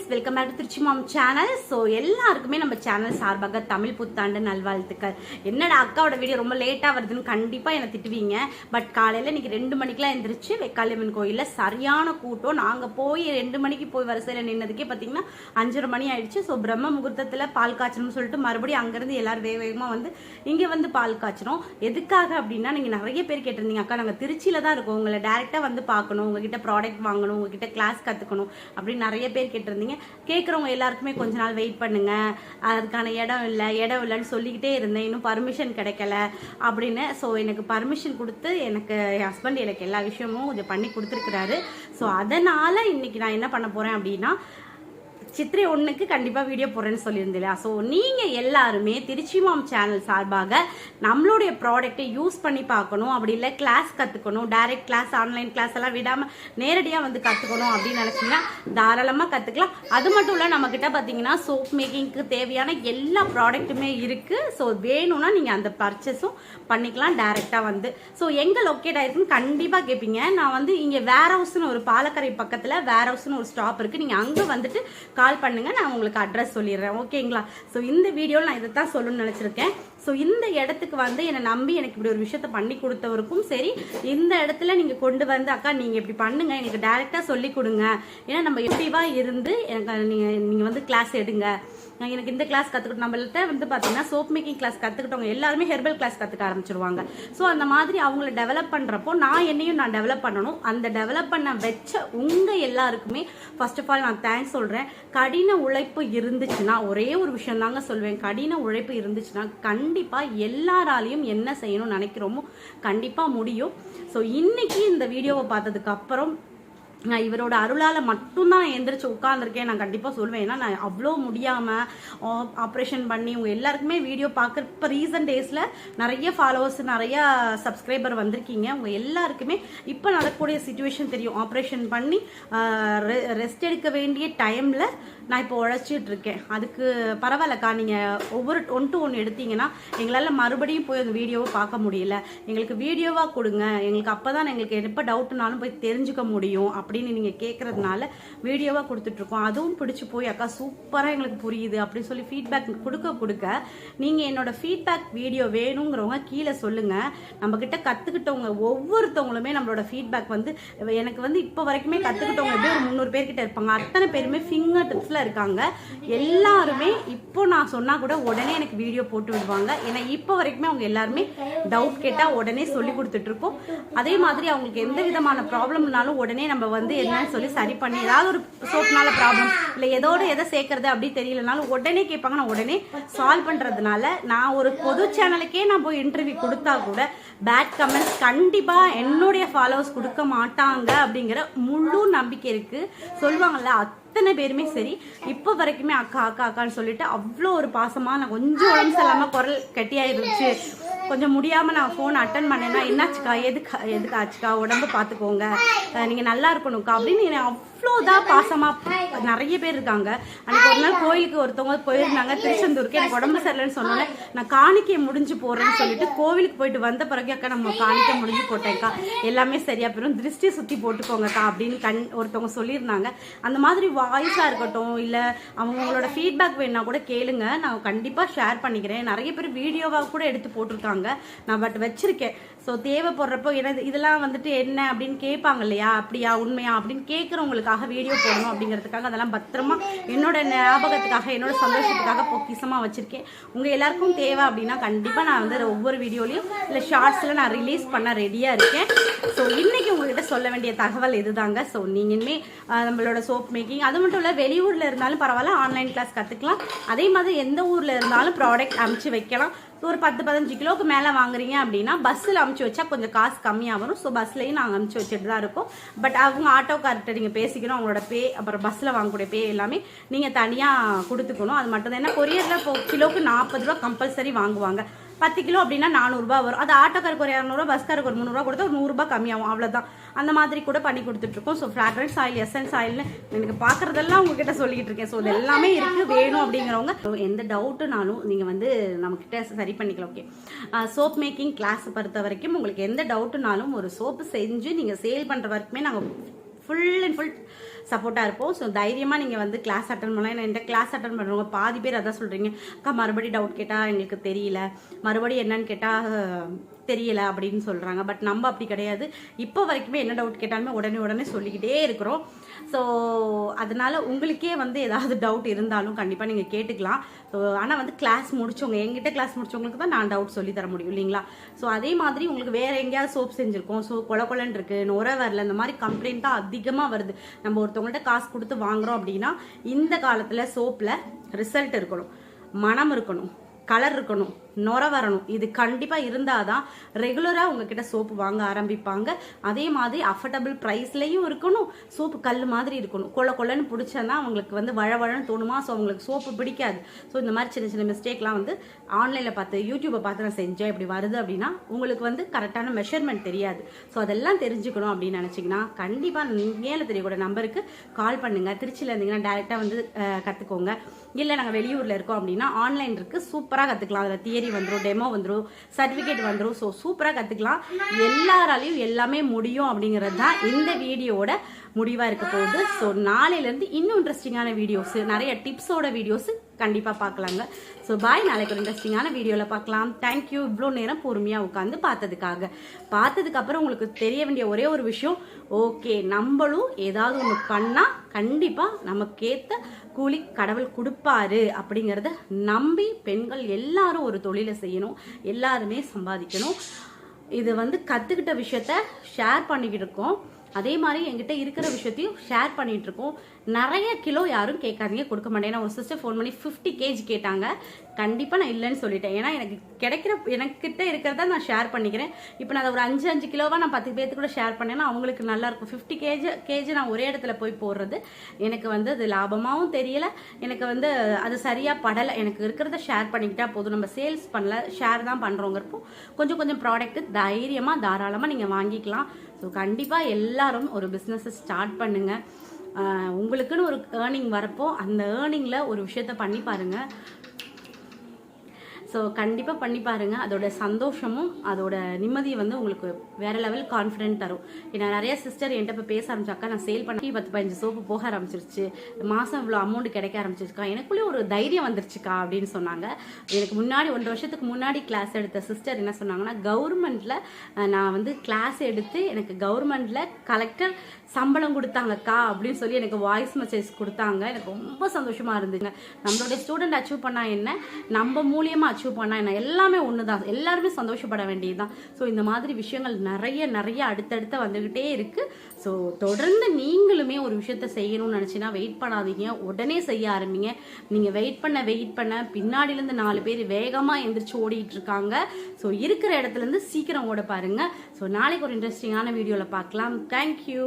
Friends welcome back to Trichy mom channel so எல்லாருக்குமே நம்ம channel சார்பாக தமிழ் புத்தாண்டு நல்வாழ்த்துக்கள். என்னடா அக்காவோட வீடியோ ரொம்ப லேட்டாக வருதுன்னு கண்டிப்பாக என்னை திட்டுவீங்க. பட் காலையில் இன்னைக்கு ரெண்டு மணிக்கெலாம் எழுந்திரிச்சு வெக்காளியம்மன் கோயிலில் சரியான கூட்டம். நாங்கள் போய் ரெண்டு மணிக்கு போய் வரிசையில் நின்னதுக்கே பார்த்தீங்கன்னா அஞ்சரை மணி ஆயிடுச்சு. ஸோ பிரம்ம முகூர்த்தத்தில் பால் காய்ச்சணும்னு சொல்லிட்டு மறுபடியும் அங்கேருந்து எல்லாரும் வேக வேகமாக வந்து இங்கே வந்து பால் காய்ச்சணும் எதுக்காக அப்படின்னா நீங்கள் நிறைய பேர் கேட்டிருந்தீங்க. அக்கா நாங்கள் திருச்சியில் தான் இருக்கோம். உங்களை டேரெக்டாக வந்து பார்க்கணும். உங்ககிட்ட ப்ராடக்ட் வாங்கணும். உங்ககிட்ட கிளாஸ் கற்றுக்கணும் அப்படின்னு நிறைய பேர் கேட்டிருந்தீங்க. கேட்குறவங்க எல்லாருக்குமே கொஞ்ச நாள் வெயிட் பண்ணுங்க. அதுக்கான இடம் இல்லை இடம் இல்லைன்னு சொல்லிக்கிட்டே இருந்தேன். இன்னும் பர்மிஷன் கிடைக்கல அப்படின்னு. ஸோ எனக்கு பர்மிஷன் கொடுத்து எனக்கு என் ஹஸ்பண்ட் எனக்கு எல்லா விஷயமும் கொஞ்சம் பண்ணி கொடுத்துருக்குறாரு. ஸோ அதனால் இன்னைக்கு நான் என்ன பண்ண போகிறேன் அப்படின்னா சித்திரை ஒன்றுக்கு கண்டிப்பாக வீடியோ போடுறேன்னு சொல்லியிருந்தேன் ஸோ நீங்கள் எல்லாருமே திருச்சி மாம் சேனல் சார்பாக நம்மளுடைய ப்ராடக்ட்டை யூஸ் பண்ணி பார்க்கணும். அப்படி இல்லை கிளாஸ் கற்றுக்கணும் டைரக்ட் கிளாஸ் ஆன்லைன் கிளாஸ் எல்லாம் விடாமல் நேரடியாக வந்து கற்றுக்கணும் அப்படின்னு நினச்சிங்கன்னா தாராளமாக கற்றுக்கலாம் அது மட்டும் இல்லை நம்மக்கிட்ட பார்த்தீங்கன்னா சோப் மேக்கிங்க்கு தேவையான எல்லா ப்ராடக்ட்டுமே இருக்குது ஸோ வேணும்னா நீங்கள் அந்த பர்ச்சேஸும் பண்ணிக்கலாம் டைரெக்டாக வந்து. ஸோ எங்கே லொக்கேட் ஆயிருக்குன்னு கண்டிப்பாக கேட்பீங்க நான் வந்து இங்கே வேர் ஹவுஸ்னு ஒரு பாலக்கரை பக்கத்தில் வேர் ஹவுஸ்னு ஒரு ஸ்டாப் இருக்குது நீங்கள் அங்கே வந்துட்டு கால் பண்ணுங்க நான் உங்களுக்கு அட்ரஸ் சொல்லிடுறேன். ஓகேங்களா ஸோ இந்த வீடியோவில் நான் இதை தான் சொல்லணும்னு நினச்சிருக்கேன். ஸோ இந்த இடத்துக்கு வந்து என்னை நம்பி எனக்கு இப்படி ஒரு விஷயத்த பண்ணி கொடுத்தவருக்கும் சரி இந்த இடத்துல நீங்கள் கொண்டு வந்து அக்கா நீங்கள் இப்படி பண்ணுங்க. எனக்கு டைரெக்டாக சொல்லி கொடுங்க. ஏன்னா நம்ம எப்படிவா இருந்து எனக்கு நீங்கள் நீங்கள் வந்து கிளாஸ் எடுங்க. எனக்கு இந்த கிளாஸ் கற்றுக்கிட்டு நம்மள்ட்ட வந்து பார்த்தீங்கன்னா சோப் மேக்கிங் கிளாஸ் கற்றுக்கிட்டவங்க எல்லாருமே ஹெர்பல் கிளாஸ் கற்றுக்க ஆரம்பிச்சிருவாங்க. ஸோ அந்த மாதிரி அவங்கள டெவலப் பண்ணுறப்போ நான் என்னையும் நான் டெவலப் பண்ணணும். அந்த டெவலப் பண்ண வச்ச உங்கள் எல்லாருக்குமே ஃபர்ஸ்ட் ஆஃப் ஆல் நான் தேங்க்ஸ் சொல்கிறேன் கடின உழைப்பு இருந்துச்சுன்னா ஒரே ஒரு விஷயம் தாங்க சொல்வேன். கடின உழைப்பு இருந்துச்சுன்னா கண்டிப்பாக எல்லாராலையும் என்ன செய்யணும்னு நினைக்கிறோமோ கண்டிப்பாக முடியும். ஸோ இன்னைக்கு இந்த வீடியோவை பார்த்ததுக்கு அப்புறம் நான் இவரோட அருளால் மட்டும்தான் நான் எந்திரிச்சு உட்காந்துருக்கேன் நான் கண்டிப்பாக சொல்வேன். ஏன்னா நான் அவ்வளோ முடியாமல் ஆப்ரேஷன் பண்ணி உங்கள் எல்லாருக்குமே வீடியோ பார்க்குற இப்போ ரீசன்ட் டேஸில் நிறைய ஃபாலோவர்ஸ் நிறையா சப்ஸ்கிரைபர் வந்திருக்கீங்க. உங்கள் எல்லாருக்குமே இப்போ நடக்கக்கூடிய சுச்சுவேஷன் தெரியும். ஆப்ரேஷன் பண்ணி ரெஸ்ட் எடுக்க வேண்டிய டைமில் நான் இப்போ உழைச்சிட்டு இருக்கேன் அதுக்கு பரவாயில்லக்கா. நீங்கள் ஒவ்வொரு ஒன் டு ஒன் எடுத்தீங்கன்னா எங்களால் மறுபடியும் போய் அந்த வீடியோவை பார்க்க முடியல. எங்களுக்கு வீடியோவாக கொடுங்க. எங்களுக்கு அப்போ தான் எங்களுக்கு எப்போ டவுட்னாலும் போய் தெரிஞ்சுக்க முடியும். அப்படின்னு நீங்கள் கேட்குறதுனால வீடியோவாக கொடுத்துட்ருக்கோம். அதுவும் பிடிச்சி போய் அக்கா சூப்பராக எங்களுக்கு புரியுது அப்படின்னு சொல்லி ஃபீட்பேக் கொடுக்க கொடுக்க நீங்கள் என்னோட ஃபீட்பேக் வீடியோ வேணுங்கிறவங்க கீழே சொல்லுங்கள் நம்மக்கிட்ட கற்றுக்கிட்டவங்க ஒவ்வொருத்தவங்களுமே நம்மளோட ஃபீட்பேக் வந்து எனக்கு வந்து இப்போ வரைக்குமே கற்றுக்கிட்டவங்க எப்படி ஒரு முந்நூறு பேர்கிட்ட இருப்பாங்க. அத்தனை பேருமே ஃபிங்கர் டிப்ஸில் இருக்காங்க. எல்லாருமே இப்போ நான் சொன்னால் கூட உடனே எனக்கு வீடியோ போட்டு விடுவாங்க. ஏன்னா இப்போ வரைக்குமே அவங்க எல்லாருமே டவுட் கேட்டால் உடனே சொல்லி கொடுத்துட்ருக்கோம். அதே மாதிரி அவங்களுக்கு எந்த விதமான ப்ராப்ளம்னாலும் உடனே நம்ம வந்து என்னன்னு சொல்லி சரி பண்ணி ஏதாவது ஒரு சோப்னால ப்ராப்ளம் இல்லை எதோட எதை சேர்க்கறது அப்படின்னு தெரியலனாலும் உடனே கேட்பாங்க. நான் உடனே சால்வ் பண்ணுறதுனால நான் ஒரு பொது சேனலுக்கே நான் போய் இன்டர்வியூ கொடுத்தா கூட பேட் கமெண்ட்ஸ் கண்டிப்பாக என்னுடைய ஃபாலோவர்ஸ் கொடுக்க மாட்டாங்க அப்படிங்கிற முழு நம்பிக்கை இருக்குது சொல்லுவாங்கல்ல அத்தனை பேருமே சரி இப்போ வரைக்குமே அக்கா அக்கா அக்கான்னு சொல்லிட்டு அவ்வளோ ஒரு பாசமாக நான் கொஞ்சம் உடம்பு சரியில்லாமல் குரல் கட்டியாயிருச்சு கொஞ்சம் முடியாமல் நான் ஃபோன் அட்டன் பண்ணேன்னா என்னாச்சுக்கா? எதுக்கா எதுக்காச்சுக்கா? உடம்பு பார்த்துக்கோங்க நீங்கள் நல்லா இருக்கணும்க்கா. அப்படின்னு என்னை அவ்வளோதான் பாசமாக நிறைய பேர் இருக்காங்க. அன்னைக்கு ஒரு நாள் கோயிலுக்கு ஒருத்தவங்க போயிருந்தாங்க. திருச்செந்தூருக்கு. எனக்கு உடம்பு சரியில்லைன்னு சொன்னோன்னே நான் காணிக்கை முடிஞ்சு போகிறேன்னு சொல்லிட்டு கோவிலுக்கு போயிட்டு வந்த பிறகு அக்கா நம்ம காணிக்கை முடிஞ்சு போட்டேன்க்கா. எல்லாமே சரியா போயிடும் திருஷ்டி சுற்றி போட்டுக்கோங்கக்கா அப்படின்னு கண் ஒருத்தவங்க சொல்லியிருந்தாங்க. அந்த மாதிரி வாய்ஸாக இருக்கட்டும் இல்லை அவங்களோட ஃபீட்பேக் வேணா கூட கேளுங்க. நான் கண்டிப்பாக ஷேர் பண்ணிக்கிறேன். நிறைய பேர் வீடியோவாக கூட எடுத்து போட்டிருக்காங்க. நான் பட் வச்சிருக்கேன். ஸோ தேவைப்படுறப்போ என்ன இதெல்லாம் வந்துட்டு என்ன அப்படின்னு கேட்பாங்க இல்லையா? அப்படியா உண்மையா அப்படின்னு கேட்குறவங்களுக்காக வீடியோ போடணும் அப்படிங்கிறதுக்காக அதெல்லாம் பத்திரமா என்னோட ஞாபகத்துக்காக என்னோட சந்தோஷத்துக்காக பொக்கிசமாக வச்சிருக்கேன். உங்கள் எல்லாருக்கும் தேவை அப்படின்னா கண்டிப்பாக நான் வந்து ஒவ்வொரு வீடியோலையும் இல்லை ஷார்ட்ஸில் நான் ரிலீஸ் பண்ண ரெடியாக இருக்கேன். ஸோ இன்னைக்கு உங்ககிட்ட சொல்ல வேண்டிய தகவல் இதுதாங்க. ஸோ நீங்களுமே நம்மளோட சோப் மேக்கிங் அது மட்டும் இல்லை வெளியூரில் இருந்தாலும் பரவாயில்ல ஆன்லைன் கிளாஸ் கற்றுக்கலாம் அதே மாதிரி எந்த ஊரில் இருந்தாலும் ப்ராடக்ட் அமுச்சு வைக்கலாம். ஒரு பத்து பதினஞ்சு கிலோக்கு மேலே வாங்குறீங்க அப்படின்னா பஸ்ஸில் அமுச்சு வச்சா கொஞ்சம் காசு கம்மியாக வரும். ஸோ பஸ்லேயும் நாங்கள் அமுச்சு வச்சுட்டு தான் இருக்கோம். பட் அவங்க ஆட்டோக்கார்ட்ட நீங்கள் பேசிக்கணும் அவங்களோட பே அப்புறம் பஸ்ஸில் வாங்கக்கூடிய பே எல்லாமே நீங்கள் தனியாக கொடுத்துக்கணும். அது மட்டும் தான் ஏன்னா கொரியரில் இப்போ கிலோக்கு நாற்பது ரூபா கம்பல்சரி வாங்குவாங்க. பத்து கிலோ அப்படின்னா நானூறுரூபா வரும். அது ஆட்டோக்காருக்கு ஒரு இரநூறுவா பஸ்காருக்கு ஒரு முந்நூறுரூவா கொடுத்தா ஒரு நூறுரூபா கம்மியாகும். அவ்வளோதான் அந்த மாதிரி கூட பண்ணி கொடுத்துட்ருக்கோம். ஸோ ஃப்ராக்ரன்ஸ் ஆயில் எசன்ஸ் ஆயில்னு எனக்கு பார்க்குறதெல்லாம் உங்ககிட்ட சொல்லிக்கிட்டு இருக்கேன். ஸோ இது எல்லாமே இருக்குது வேணும் அப்படிங்கிறவங்க. எந்த டவுட்டுனாலும் நீங்கள் வந்து நம்மக்கிட்ட சரி பண்ணிக்கலாம் ஓகே சோப் மேக்கிங் கிளாஸ் பொறுத்த வரைக்கும் உங்களுக்கு எந்த டவுட்டுனாலும் ஒரு சோப்பு செஞ்சு நீங்கள் சேல் பண்ணுற வரைக்குமே நாங்கள் ஃபுல் அண்ட் ஃபுல் சப்போர்ட்டாக இருப்போம். ஸோ தைரியமாக நீங்கள் வந்து கிளாஸ் அட்டன் பண்ணலாம். ஏன்னா இந்த கிளாஸ் அட்டன் பண்ணுறவங்க பாதி பேர் அதான் சொல்கிறீங்க அக்கா மறுபடியும் டவுட் கேட்டால் எங்களுக்கு தெரியல. மறுபடியும் என்னன்னு கேட்டால் தெரியல அப்படின்னு சொல்கிறாங்க பட் நம்ம அப்படி கிடையாது. இப்போ வரைக்குமே என்ன டவுட் கேட்டாலுமே உடனே உடனே சொல்லிக்கிட்டே இருக்கிறோம். ஸோ அதனால உங்களுக்கே வந்து ஏதாவது டவுட் இருந்தாலும் கண்டிப்பாக நீங்கள் கேட்டுக்கலாம். ஸோ ஆனால் வந்து கிளாஸ் முடிச்சவங்க எங்கிட்ட கிளாஸ் முடிச்சவங்களுக்கு தான் நான் டவுட் சொல்லி தர முடியும் இல்லைங்களா? ஸோ அதே மாதிரி உங்களுக்கு வேற எங்கேயாவது சோப் செஞ்சுருக்கோம். ஸோ கொல கொலன்னு இருக்கு நுர வரல இந்த மாதிரி கம்ப்ளைண்ட் தான் அதிகமாக வருது. நம்ம ஒருத்தவங்கள்ட்ட காசு கொடுத்து வாங்குறோம் அப்படின்னா இந்த காலத்தில் சோப்பில் ரிசல்ட் இருக்கணும். மனம் இருக்கணும் கலர் இருக்கணும். நுர வரணும். இது கண்டிப்பாக இருந்தால் தான் ரெகுலராக உங்ககிட்ட சோப்பு வாங்க ஆரம்பிப்பாங்க. அதே மாதிரி அஃபர்டபுள் ப்ரைஸ்லேயும் இருக்கணும். சோப்பு கல் மாதிரி இருக்கணும். கொல கொலன்னு பிடிச்சா அவங்களுக்கு வந்து வழவழன்னு தோணுமா? ஸோ அவங்களுக்கு சோப்பு பிடிக்காது. ஸோ இந்த மாதிரி சின்ன சின்ன மிஸ்டேக்லாம் வந்து ஆன்லைனில் பார்த்து யூடியூப்பை பார்த்து நான் செஞ்சேன். இப்படி வருது அப்படின்னா உங்களுக்கு வந்து கரெக்டான மெஷர்மெண்ட் தெரியாது. ஸோ அதெல்லாம் தெரிஞ்சுக்கணும் அப்படின்னு நினச்சிங்கன்னா கண்டிப்பாக மேலே தெரியக்கூட நம்பருக்கு கால் பண்ணுங்கள் திருச்சியில் இருந்தீங்கன்னா டேரெக்டாக வந்து கற்றுக்கோங்க இல்லை நாங்கள் வெளியூரில் இருக்கோம் அப்படின்னா ஆன்லைன் இருக்குது சூப்பராக கற்றுக்கலாம் அதில் தியரி வந்துடும் டெமோ வந்துடும் சர்டிஃபிகேட் வந்துடும் ஸோ சூப்பராக கற்றுக்கலாம் எல்லாராலையும் எல்லாமே முடியும் அப்படிங்கிறது தான் இந்த வீடியோவோட முடிவாக இருக்க போகுது. ஸோ நாளையிலேருந்து இன்னும் இன்ட்ரெஸ்டிங்கான வீடியோஸ் நிறைய டிப்ஸோட வீடியோஸ் கண்டிப்பாக பார்க்கலாங்க. ஸோ பாய் நாளைக்கு ஒரு இன்ட்ரெஸ்டிங்கான வீடியோவில் பார்க்கலாம். தேங்க்யூ இவ்வளோ நேரம் பொறுமையாக உட்காந்து பார்த்ததுக்காக. பார்த்ததுக்கப்புறம் உங்களுக்கு தெரிய வேண்டிய ஒரே ஒரு விஷயம் ஓகே நம்மளும் ஏதாவது ஒன்று பண்ணால் கண்டிப்பாக நமக்கேற்ற கூலி கடவுள் கொடுப்பாரு அப்படிங்கிறத நம்பி பெண்கள் எல்லாரும் ஒரு தொழிலை செய்யணும் எல்லாருமே சம்பாதிக்கணும். இது வந்து கற்றுக்கிட்ட விஷயத்த ஷேர் பண்ணிக்கிட்டு இருக்கோம். அதே மாதிரி என்கிட்ட இருக்கிற விஷயத்தையும் ஷேர் பண்ணிட்டு இருக்கோம் நிறைய கிலோ யாரும் கேட்காதீங்க கொடுக்க மாட்டேன். ஒரு சிஸ்டர் ஃபோன் பண்ணி ஃபிஃப்டி கேஜி கேட்டாங்க. கண்டிப்பாக நான் இல்லைன்னு சொல்லிட்டேன். ஏன்னா எனக்கு கிடைக்கிற எனக்கிட்ட இருக்கிறத நான் ஷேர் பண்ணிக்கிறேன். இப்போ நான் அதை ஒரு அஞ்சு அஞ்சு கிலோவாக நான் பத்து பேர்த்து கூட ஷேர் பண்ணேன்னா அவங்களுக்கு நல்லா இருக்கும். ஃபிஃப்டி கேஜி கேஜி நான் ஒரே இடத்துல போய் போடுறது. எனக்கு வந்து அது லாபமாகவும் தெரியல. எனக்கு வந்து அது சரியாக படலை. எனக்கு இருக்கிறத ஷேர் பண்ணிக்கிட்டா போதும். நம்ம சேல்ஸ் பண்ணல ஷேர் தான் பண்ணுறோங்கிறப்போ கொஞ்சம் கொஞ்சம் ப்ராடக்ட்டு தைரியமாக தாராளமாக நீங்கள் வாங்கிக்கலாம். ஸோ கண்டிப்பாக எல்லாரும் ஒரு பிஸ்னஸை ஸ்டார்ட் பண்ணுங்கள் உங்களுக்குன்னு ஒரு ஏர்னிங் வரப்போ அந்த ஏர்னிங்கில் ஒரு விஷயத்த பண்ணி பாருங்கள் ஸோ கண்டிப்பாக பண்ணி பாருங்க. அதோட சந்தோஷமும் அதோட நிம்மதியை வந்து உங்களுக்கு வேற லெவல் கான்ஃபிடென்ட் தரும். ஏன்னா நிறைய சிஸ்டர் என்கிட்ட இப்போ பேச ஆரம்பிச்சாக்கா நான் சேல் பண்ணி பத்து பதினஞ்சு சோப்பு போக ஆரம்பிச்சிருச்சு. மாதம் இவ்வளோ அமௌண்ட் கிடைக்க ஆரம்பிச்சிருக்கா எனக்குள்ளே ஒரு தைரியம் வந்துருச்சுக்கா அப்படின்னு சொன்னாங்க. எனக்கு முன்னாடி ஒன்றரை வருஷத்துக்கு முன்னாடி கிளாஸ் எடுத்த சிஸ்டர் என்ன சொன்னாங்கன்னா கவர்மெண்ட்டில் நான் வந்து கிளாஸ் எடுத்து எனக்கு கவர்மெண்ட்டில் கலெக்டர் சம்பளம் கொடுத்தாங்கக்கா அப்படின்னு சொல்லி எனக்கு வாய்ஸ் மெசேஜ் கொடுத்தாங்க. எனக்கு ரொம்ப சந்தோஷமாக இருந்துங்க நம்மளுடைய ஸ்டூடெண்ட் அச்சீவ் பண்ணால் என்ன? நம்ம மூலியமாக அச்சீவ் பண்ணால் என்ன? எல்லாமே ஒன்று தான் எல்லாருமே சந்தோஷப்பட வேண்டியது தான் ஸோ இந்த மாதிரி விஷயங்கள் நிறைய நிறைய அடுத்தடுத்து வந்துக்கிட்டே இருக்குது ஸோ தொடர்ந்து நீங்களுமே ஒரு விஷயத்த செய்யணும்னு நினச்சின்னா வெயிட் பண்ணாதீங்க. உடனே செய்ய ஆரம்பிங்க. நீங்கள் வெயிட் பண்ண வெயிட் பண்ண பின்னாடிலேருந்து நாலு பேர் வேகமாக எந்திரிச்சு ஓடிட்டு இருக்காங்க. ஸோ இருக்கிற இடத்துலேருந்து சீக்கிரம் ஓட பாருங்கள் ஸோ நாளைக்கு ஒரு இன்ட்ரெஸ்டிங்கான வீடியோவில் பார்க்கலாம். தேங்க்யூ